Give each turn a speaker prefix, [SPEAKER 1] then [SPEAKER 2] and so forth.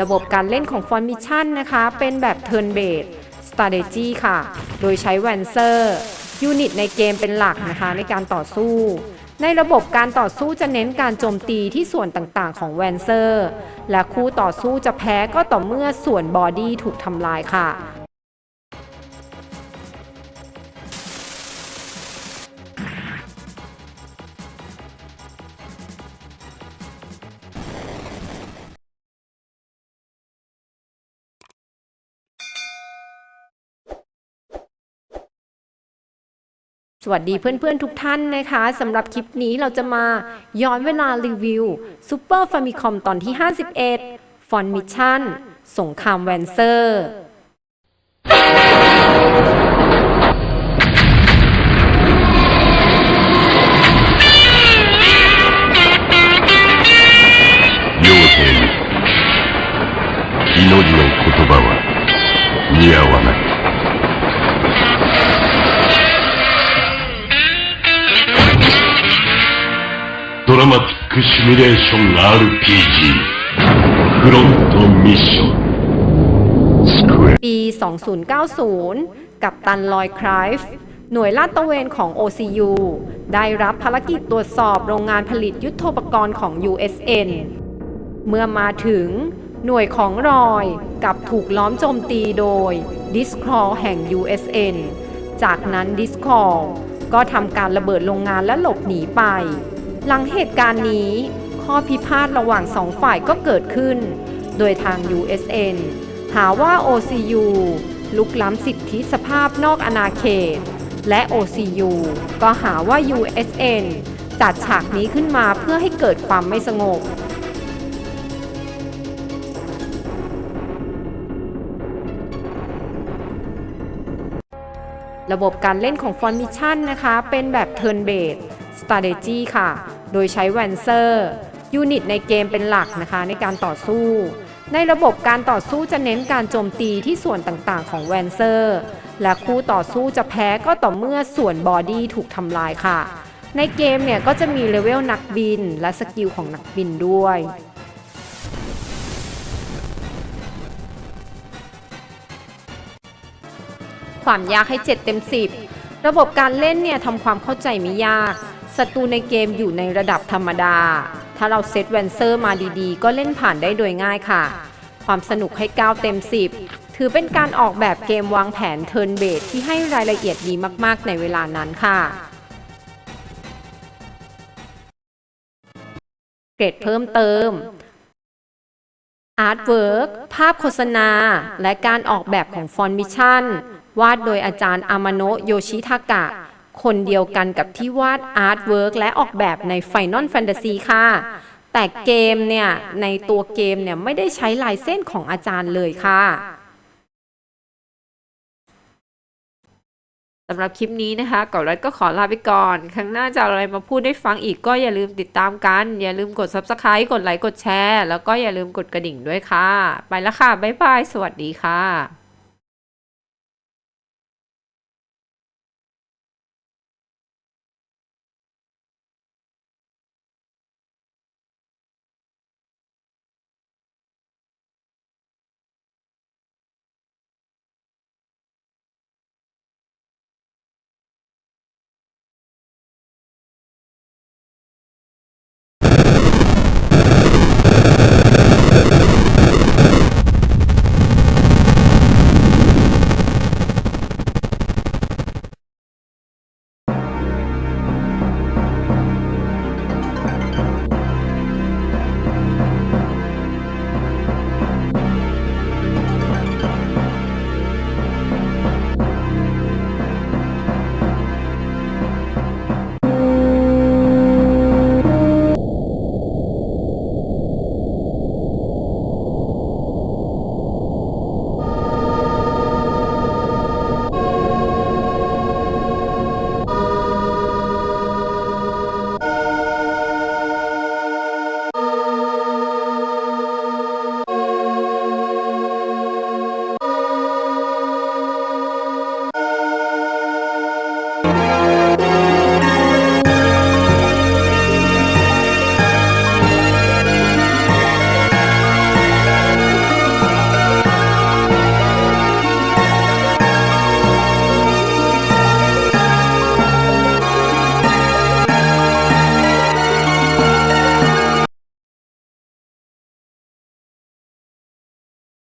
[SPEAKER 1] ระบบการเล่นของฟอนมิชชั่นนะคะ เป็นแบบ Turn Based Strategy ค่ะ โดยใช้แวนเซอร์ยูนิตในเกมเป็นหลักนะคะในการต่อสู้ ในระบบการต่อสู้จะเน้นการโจมตีที่ส่วนต่างๆ ของแวนเซอร์ และคู่ต่อสู้จะแพ้ก็ต่อเมื่อส่วนบอดี้ถูกทำลายค่ะ วัสดีเพื่อนๆทุกท่านนะคะสำหรับคลิปนี้เราจะมาย้อนเวลารีวิว Super Famicom ตอนที่ 51 ฟอนมิชชั่นสงครามแวนเซอร์
[SPEAKER 2] 妖精に祈りの言葉は似合わない ラマティックシミュレーション RPG フロントミッションスクエア
[SPEAKER 1] ปี 2090 กับตันลอยครายฟ์หน่วยลาดตระเวนของ OCU ได้รับภารกิจตรวจสอบโรงงานผลิตยุทโธปกรณ์ของ USN เมื่อมาถึงหน่วยของรอยกับถูกล้อมโจมตีโดยดิสคอแห่ง USN จากนั้นดิสคอก็ทำการระเบิดโรงงานและหลบหนีไป หลังเหตุการณ์นี้ ข้อพิพาทระหว่างสองฝ่ายก็เกิดขึ้น โดยทาง USN หาว่า OCU ลุกล้ำสิทธิสภาพนอกอาณาเขต และ OCU ก็หาว่า USN จัดฉากนี้ขึ้นมาเพื่อให้เกิดความไม่สงบ ระบบการเล่นของฟอนมิชชั่นนะคะ เป็นแบบเทินเบด s t r a t e g y ค่ะ โดยใช้แวนเซอร์ยูนิตในเกมเป็นหลักนะคะในการต่อสู้ ในระบบการต่อสู้จะเน้นการโจมตีที่ส่วนต่างๆ ของแวนเซอร์ และคู่ต่อสู้จะแพ้ก็ต่อเมื่อส่วนบอดี้ถูกทำลายค่ะ ในเกมเนี่ยก็จะมีเลเวลนักบินและสกิลของนักบินด้วยความยากให้ 7 เต็ม 10 ระบบการเล่นเนี่ยทำความเข้าใจไม่ยาก ศัตรูในเกมอยู่ในระดับธรรมดา ถ้าเราเซตแวนเซอร์มาดีๆ ก็เล่นผ่านได้โดยง่ายค่ะ ความสนุกให้ 9 เต็ม 10 ถือเป็นการออกแบบเกมวางแผนเทิร์นเบสที่ให้รายละเอียดดีมากๆ ในเวลานั้นค่ะเกรดเพิ่มเติมอาร์ตเวิร์กภาพโฆษณา และการออกแบบของฟอนมิชชั่น วาดโดยอาจารย์อามาโนะโยชิทากะ คนเดียวกันกับที่วาดอาร์ตเวิร์กและออกแบบใน Final Fantasy ค่ะ แต่เกมเนี่ย ในตัวเกมเนี่ย ไม่ได้ใช้ลายเส้นของอาจารย์เลยค่ะสำหรับคลิปนี้นะคะก่อนรัฐก็ขอลาไปก่อน ครั้งหน้าจะอะไรมาพูดให้ฟังอีกก็อย่าลืมติดตามกัน อย่าลืมกด Subscribe กดไลค์กดแชร์ แล้วก็อย่าลืมกดกระดิ่งด้วยค่ะ ไปแล้วค่ะ บ๊ายบาย สวัสดีค่ะ